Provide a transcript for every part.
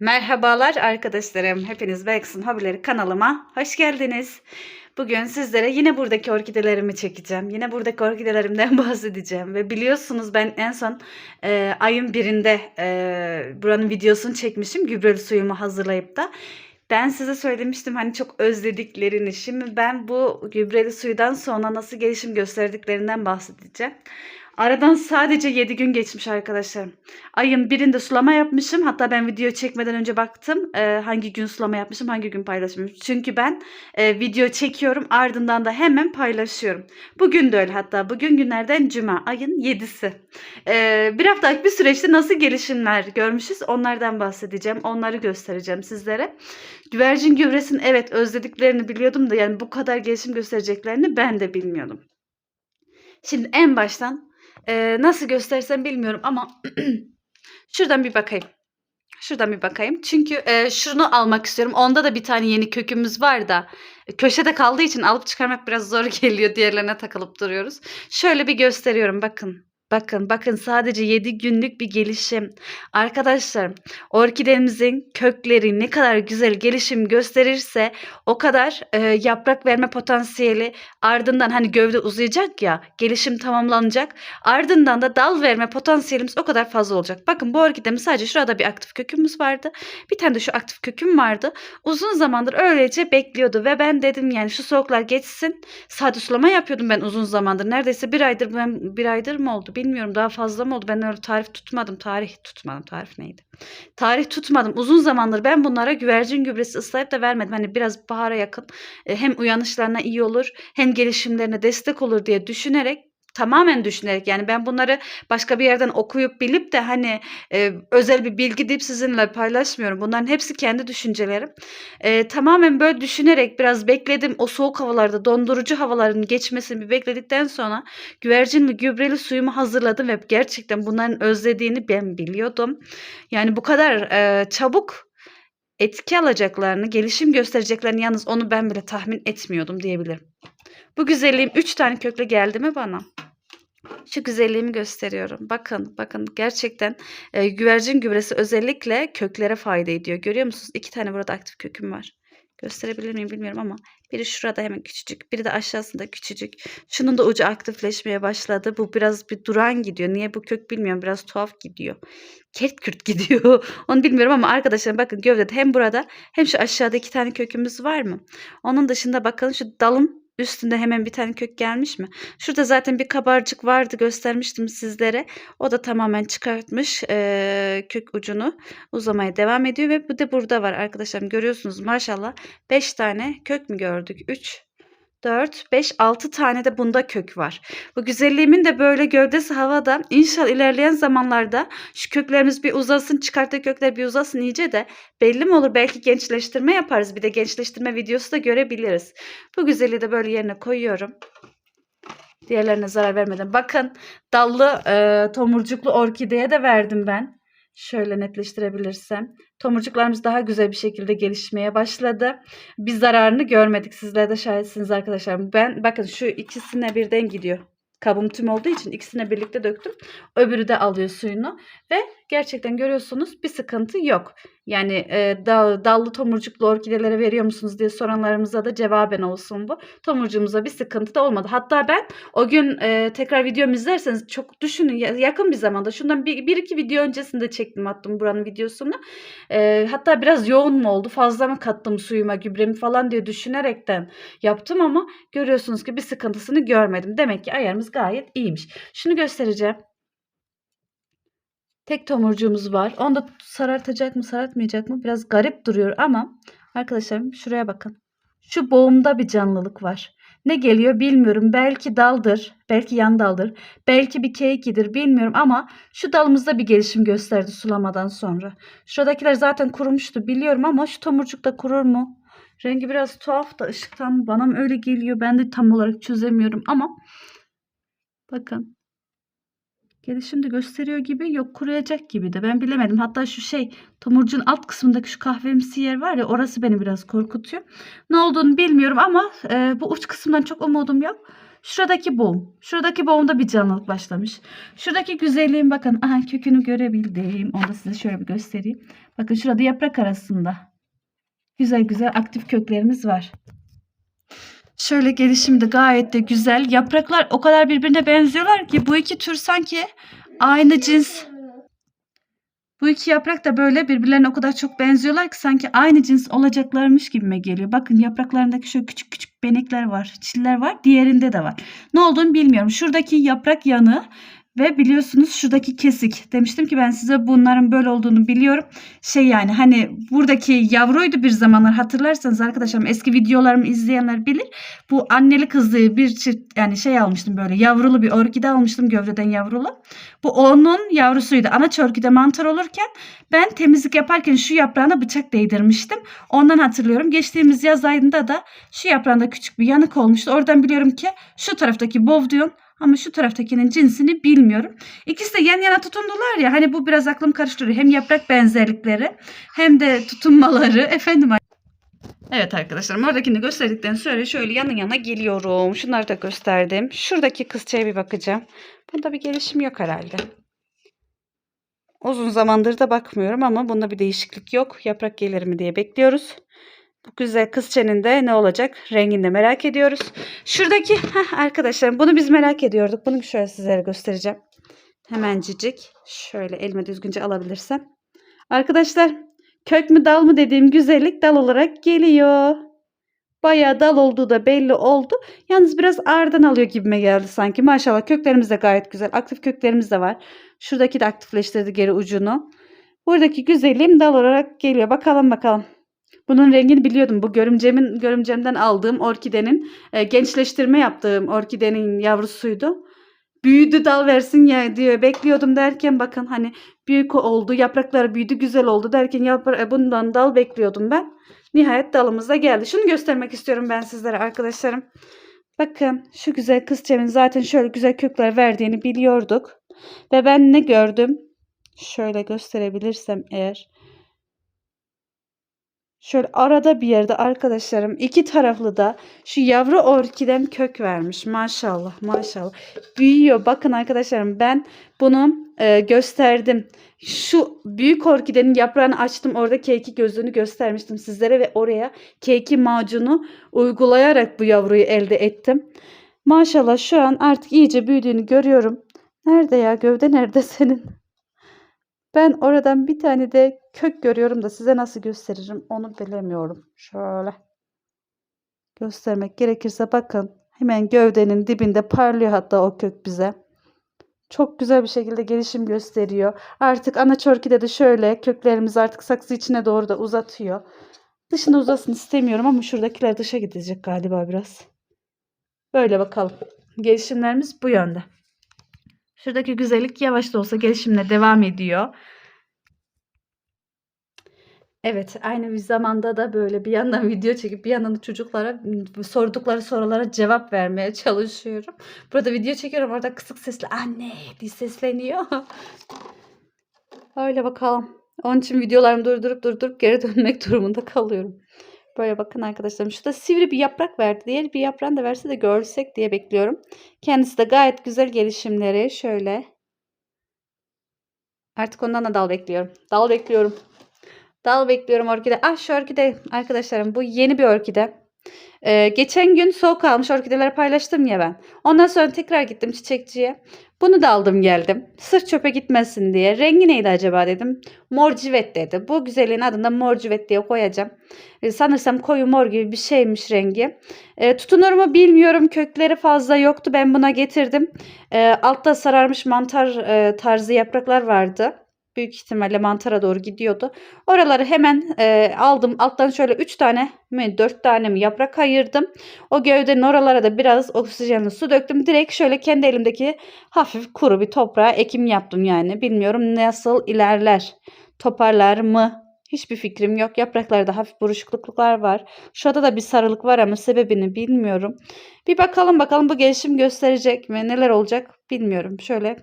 Merhabalar arkadaşlarım. Hepiniz Belkıs'ın Hobileri kanalıma hoş geldiniz. Bugün sizlere yine buradaki orkidelerimi çekeceğim. Yine buradaki orkidelerimden bahsedeceğim. Ve biliyorsunuz ben en son e, ayın birinde e, buranın videosunu çekmişim. Gübreli suyumu hazırlayıp da. Ben size söylemiştim hani çok özlediklerini. Şimdi ben bu gübreli suydan sonra nasıl gelişim gösterdiklerinden bahsedeceğim. Aradan sadece 7 gün geçmiş arkadaşlarım. Ayın birinde sulama yapmışım. Hatta ben video çekmeden önce baktım e, hangi gün sulama yapmışım, hangi gün paylaşmışım. Çünkü ben e, video çekiyorum ardından da hemen paylaşıyorum. Bugün de öyle hatta. Bugün günlerden cuma ayın 7'si. E, bir haftalık bir süreçte nasıl gelişimler görmüşüz onlardan bahsedeceğim. Onları göstereceğim sizlere. Güvercin gübresini evet özlediklerini biliyordum da yani bu kadar gelişim göstereceklerini ben de bilmiyordum. Şimdi en baştan e, nasıl göstersem bilmiyorum ama şuradan bir bakayım. Şuradan bir bakayım. Çünkü e, şunu almak istiyorum. Onda da bir tane yeni kökümüz var da e, köşede kaldığı için alıp çıkarmak biraz zor geliyor. Diğerlerine takılıp duruyoruz. Şöyle bir gösteriyorum. Bakın. Bakın bakın sadece 7 günlük bir gelişim. Arkadaşlar orkidemizin kökleri ne kadar güzel gelişim gösterirse o kadar e, yaprak verme potansiyeli ardından hani gövde uzayacak ya gelişim tamamlanacak. Ardından da dal verme potansiyelimiz o kadar fazla olacak. Bakın bu orkidemiz sadece şurada bir aktif kökümüz vardı. Bir tane de şu aktif köküm vardı. Uzun zamandır öylece bekliyordu ve ben dedim yani şu soğuklar geçsin. Sade sulama yapıyordum ben uzun zamandır. Neredeyse bir aydır ben bir aydır mı oldu bilmiyorum daha fazla mı oldu. Ben öyle tarif tutmadım. Tarih tutmadım. Tarif neydi? Tarih tutmadım. Uzun zamandır ben bunlara güvercin gübresi ıslayıp da vermedim. Hani biraz bahara yakın e, hem uyanışlarına iyi olur hem gelişimlerine destek olur diye düşünerek tamamen düşünerek yani ben bunları başka bir yerden okuyup bilip de hani e, özel bir bilgi deyip sizinle paylaşmıyorum. Bunların hepsi kendi düşüncelerim. E, tamamen böyle düşünerek biraz bekledim. O soğuk havalarda dondurucu havaların geçmesini bir bekledikten sonra güvercin ve gübreli suyumu hazırladım ve gerçekten bunların özlediğini ben biliyordum. Yani bu kadar e, çabuk etki alacaklarını, gelişim göstereceklerini yalnız onu ben bile tahmin etmiyordum diyebilirim. Bu güzelliğim 3 tane kökle geldi mi bana? Şu güzelliğimi gösteriyorum. Bakın, bakın gerçekten e, güvercin gübresi özellikle köklere fayda ediyor. Görüyor musunuz? İki tane burada aktif köküm var. Gösterebilir miyim bilmiyorum ama biri şurada hemen küçücük, biri de aşağısında küçücük. Şunun da ucu aktifleşmeye başladı. Bu biraz bir duran gidiyor. Niye bu kök bilmiyorum. Biraz tuhaf gidiyor. Kert kürt gidiyor. Onu bilmiyorum ama arkadaşlar bakın gövdede hem burada hem şu aşağıda iki tane kökümüz var mı? Onun dışında bakın şu dalın Üstünde hemen bir tane kök gelmiş mi? Şurada zaten bir kabarcık vardı göstermiştim sizlere. O da tamamen çıkartmış e, kök ucunu uzamaya devam ediyor ve bu da burada var arkadaşlarım görüyorsunuz maşallah 5 tane kök mü gördük? 3 4, 5, 6 tane de bunda kök var. Bu güzelliğimin de böyle gövdesi havada. İnşallah ilerleyen zamanlarda şu köklerimiz bir uzasın, çıkarttığı kökler bir uzasın iyice de belli mi olur? Belki gençleştirme yaparız. Bir de gençleştirme videosu da görebiliriz. Bu güzelliği de böyle yerine koyuyorum. Diğerlerine zarar vermeden. Bakın dallı e, tomurcuklu orkideye de verdim ben. Şöyle netleştirebilirsem. Tomurcuklarımız daha güzel bir şekilde gelişmeye başladı. Biz zararını görmedik. Sizler de şahitsiniz arkadaşlar. Ben bakın şu ikisine birden gidiyor. Kabım tüm olduğu için ikisine birlikte döktüm. Öbürü de alıyor suyunu. Ve gerçekten görüyorsunuz bir sıkıntı yok. Yani e, dal, dallı tomurcuklu orkidelere veriyor musunuz diye soranlarımıza da cevaben olsun bu. Tomurcuğumuza bir sıkıntı da olmadı. Hatta ben o gün e, tekrar videomu izlerseniz çok düşünün yakın bir zamanda şundan bir, bir iki video öncesinde çektim attım buranın videosunu. E, hatta biraz yoğun mu oldu fazla mı kattım suyuma gübremi falan diye düşünerekten yaptım ama görüyorsunuz ki bir sıkıntısını görmedim. Demek ki ayarımız gayet iyiymiş. Şunu göstereceğim. Tek tomurcuğumuz var. Onu da sarartacak mı sarartmayacak mı biraz garip duruyor ama arkadaşlarım şuraya bakın. Şu boğumda bir canlılık var. Ne geliyor bilmiyorum. Belki daldır, belki yan daldır, belki bir keykidir bilmiyorum ama şu dalımızda bir gelişim gösterdi sulamadan sonra. Şuradakiler zaten kurumuştu biliyorum ama şu tomurcuk da kurur mu? Rengi biraz tuhaf da ışıktan bana mı öyle geliyor ben de tam olarak çözemiyorum ama bakın Gelişim de gösteriyor gibi yok kuruyacak gibi de ben bilemedim. Hatta şu şey tomurcuğun alt kısmındaki şu kahvemsi yer var ya orası beni biraz korkutuyor. Ne olduğunu bilmiyorum ama e, bu uç kısımdan çok umudum yok. Şuradaki boğum. Şuradaki boğumda bir canlılık başlamış. Şuradaki güzelliğin bakın. Aha kökünü görebildim. Onu da size şöyle bir göstereyim. Bakın şurada yaprak arasında. Güzel güzel aktif köklerimiz var. Şöyle gelişimi de gayet de güzel. Yapraklar o kadar birbirine benziyorlar ki bu iki tür sanki aynı cins. Bu iki yaprak da böyle birbirlerine o kadar çok benziyorlar ki sanki aynı cins olacaklarmış gibime geliyor. Bakın yapraklarındaki şöyle küçük küçük benekler var, çiller var. Diğerinde de var. Ne olduğunu bilmiyorum. Şuradaki yaprak yanı ve biliyorsunuz şuradaki kesik. Demiştim ki ben size bunların böyle olduğunu biliyorum. Şey yani hani buradaki yavruydu bir zamanlar hatırlarsanız arkadaşlarım eski videolarımı izleyenler bilir. Bu anneli kızlı bir çift yani şey almıştım böyle yavrulu bir orkide almıştım gövdeden yavrulu. Bu onun yavrusuydu. Anaç orkide mantar olurken ben temizlik yaparken şu yaprağına bıçak değdirmiştim. Ondan hatırlıyorum. Geçtiğimiz yaz ayında da şu yaprağında küçük bir yanık olmuştu. Oradan biliyorum ki şu taraftaki bovdiyon ama şu taraftakinin cinsini bilmiyorum. İkisi de yan yana tutundular ya hani bu biraz aklım karıştırıyor. Hem yaprak benzerlikleri hem de tutunmaları. Efendim Evet arkadaşlarım oradakini gösterdikten sonra şöyle yana yana geliyorum. Şunları da gösterdim. Şuradaki kızçaya bir bakacağım. Bunda bir gelişim yok herhalde. Uzun zamandır da bakmıyorum ama bunda bir değişiklik yok. Yaprak gelir mi diye bekliyoruz. Bu güzel kızçenin de ne olacak? Rengini de merak ediyoruz. Şuradaki heh, arkadaşlarım bunu biz merak ediyorduk. Bunu şöyle sizlere göstereceğim. Hemencik. Şöyle elime düzgünce alabilirsem. Arkadaşlar kök mü dal mı dediğim güzellik dal olarak geliyor. Bayağı dal olduğu da belli oldu. Yalnız biraz ağırdan alıyor gibime geldi sanki. Maşallah köklerimiz de gayet güzel. Aktif köklerimiz de var. Şuradaki de aktifleştirdi geri ucunu. Buradaki güzelliğim dal olarak geliyor. Bakalım bakalım. Bunun rengini biliyordum. Bu görümcemin görümcemden aldığım orkidenin e, gençleştirme yaptığım orkidenin yavrusuydu. Büyüdü dal versin ya diye bekliyordum derken bakın hani büyük oldu yaprakları büyüdü güzel oldu derken yapra- e, bundan dal bekliyordum ben. Nihayet dalımız da geldi. Şunu göstermek istiyorum ben sizlere arkadaşlarım. Bakın şu güzel kızçemin zaten şöyle güzel kökler verdiğini biliyorduk. Ve ben ne gördüm? Şöyle gösterebilirsem eğer. Şöyle arada bir yerde arkadaşlarım iki taraflı da şu yavru orkiden kök vermiş. Maşallah maşallah. Büyüyor. Bakın arkadaşlarım ben bunu e, gösterdim. Şu büyük orkidenin yaprağını açtım. Orada keki gözünü göstermiştim sizlere ve oraya keki macunu uygulayarak bu yavruyu elde ettim. Maşallah şu an artık iyice büyüdüğünü görüyorum. Nerede ya gövde nerede senin? Ben oradan bir tane de kök görüyorum da size nasıl gösteririm onu bilemiyorum. Şöyle göstermek gerekirse bakın hemen gövdenin dibinde parlıyor hatta o kök bize. Çok güzel bir şekilde gelişim gösteriyor. Artık ana çorkide de şöyle köklerimiz artık saksı içine doğru da uzatıyor. Dışına uzasın istemiyorum ama şuradakiler dışa gidecek galiba biraz. Böyle bakalım. Gelişimlerimiz bu yönde. Şuradaki güzellik yavaş da olsa gelişimine devam ediyor. Evet, aynı bir zamanda da böyle bir yandan video çekip bir yandan da çocuklara sordukları sorulara cevap vermeye çalışıyorum. Burada video çekiyorum, orada kısık sesle anne diye sesleniyor. Öyle bakalım. Onun için videolarımı durdurup durdurup geri dönmek durumunda kalıyorum. Böyle bakın arkadaşlarım. Şurada sivri bir yaprak verdi. Diğer bir yaprağını da verse de görsek diye bekliyorum. Kendisi de gayet güzel gelişimleri. Şöyle. Artık ondan da dal bekliyorum. Dal bekliyorum. Dal bekliyorum orkide. Ah şu orkide arkadaşlarım bu yeni bir orkide. Ee, geçen gün soğuk almış orkideleri paylaştım ya ben. Ondan sonra tekrar gittim çiçekçiye. Bunu da aldım geldim. Sırf çöpe gitmesin diye. Rengi neydi acaba dedim. Mor civet dedi. Bu güzelliğin adını mor civet diye koyacağım. Ee, sanırsam koyu mor gibi bir şeymiş rengi. Ee, tutunur mu bilmiyorum. Kökleri fazla yoktu. Ben buna getirdim. Ee, altta sararmış mantar e, tarzı yapraklar vardı. Büyük ihtimalle mantara doğru gidiyordu. Oraları hemen e, aldım. Alttan şöyle 3 tane mi 4 tane mi yaprak ayırdım. O gövdenin oralara da biraz oksijenli su döktüm. Direkt şöyle kendi elimdeki hafif kuru bir toprağa ekim yaptım yani. Bilmiyorum nasıl ilerler. Toparlar mı? Hiçbir fikrim yok. Yapraklarda hafif buruşukluklar var. Şurada da bir sarılık var ama sebebini bilmiyorum. Bir bakalım bakalım bu gelişim gösterecek mi? Neler olacak bilmiyorum. Şöyle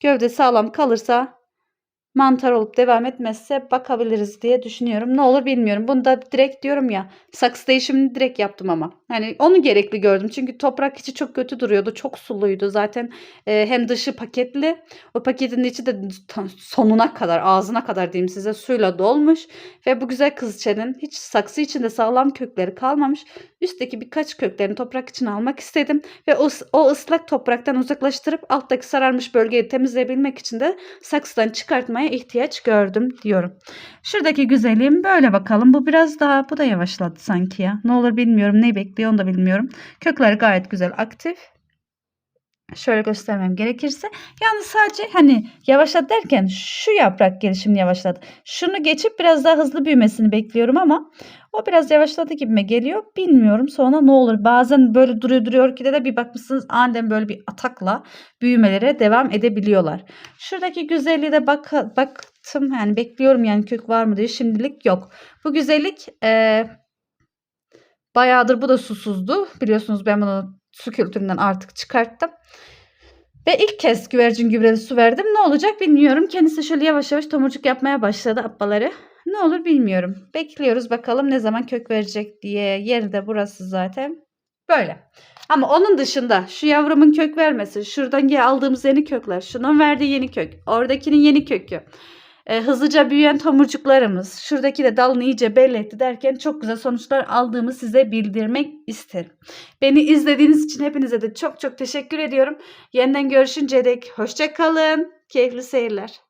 gövde sağlam kalırsa mantar olup devam etmezse bakabiliriz diye düşünüyorum. Ne olur bilmiyorum. Bunu da direkt diyorum ya saksı değişimini direkt yaptım ama. Hani onu gerekli gördüm. Çünkü toprak içi çok kötü duruyordu. Çok suluydu. Zaten e, hem dışı paketli. O paketin içi de sonuna kadar ağzına kadar diyeyim size suyla dolmuş. Ve bu güzel kızçenin hiç saksı içinde sağlam kökleri kalmamış. Üstteki birkaç köklerini toprak içine almak istedim. Ve o, o ıslak topraktan uzaklaştırıp alttaki sararmış bölgeyi temizleyebilmek için de saksıdan çıkartmaya ihtiyaç gördüm diyorum. Şuradaki güzelliğim böyle bakalım. Bu biraz daha bu da yavaşladı sanki ya. Ne olur bilmiyorum. Neyi bekliyor onu da bilmiyorum. Kökler gayet güzel aktif. Şöyle göstermem gerekirse. Yani sadece hani yavaşladı derken şu yaprak gelişimini yavaşladı. Şunu geçip biraz daha hızlı büyümesini bekliyorum ama o biraz yavaşladı gibime geliyor. Bilmiyorum sonra ne olur. Bazen böyle duruyor duruyor ki de bir bakmışsınız aniden böyle bir atakla büyümelere devam edebiliyorlar. Şuradaki güzelliğe de bak, baktım yani bekliyorum yani kök var mı diye şimdilik yok. Bu güzellik eee bayağıdır bu da susuzdu. Biliyorsunuz ben bunu su kültüründen artık çıkarttım. Ve ilk kez güvercin gübreli su verdim. Ne olacak bilmiyorum. Kendisi şöyle yavaş yavaş tomurcuk yapmaya başladı abbaları. Ne olur bilmiyorum. Bekliyoruz bakalım ne zaman kök verecek diye. Yeri de burası zaten. Böyle. Ama onun dışında şu yavrumun kök vermesi, şuradan aldığımız yeni kökler, şunun verdiği yeni kök, oradakinin yeni kökü, e, hızlıca büyüyen tomurcuklarımız, şuradaki de dalını iyice belli etti derken çok güzel sonuçlar aldığımı size bildirmek isterim. Beni izlediğiniz için hepinize de çok çok teşekkür ediyorum. Yeniden görüşünceye dek hoşça kalın. Keyifli seyirler.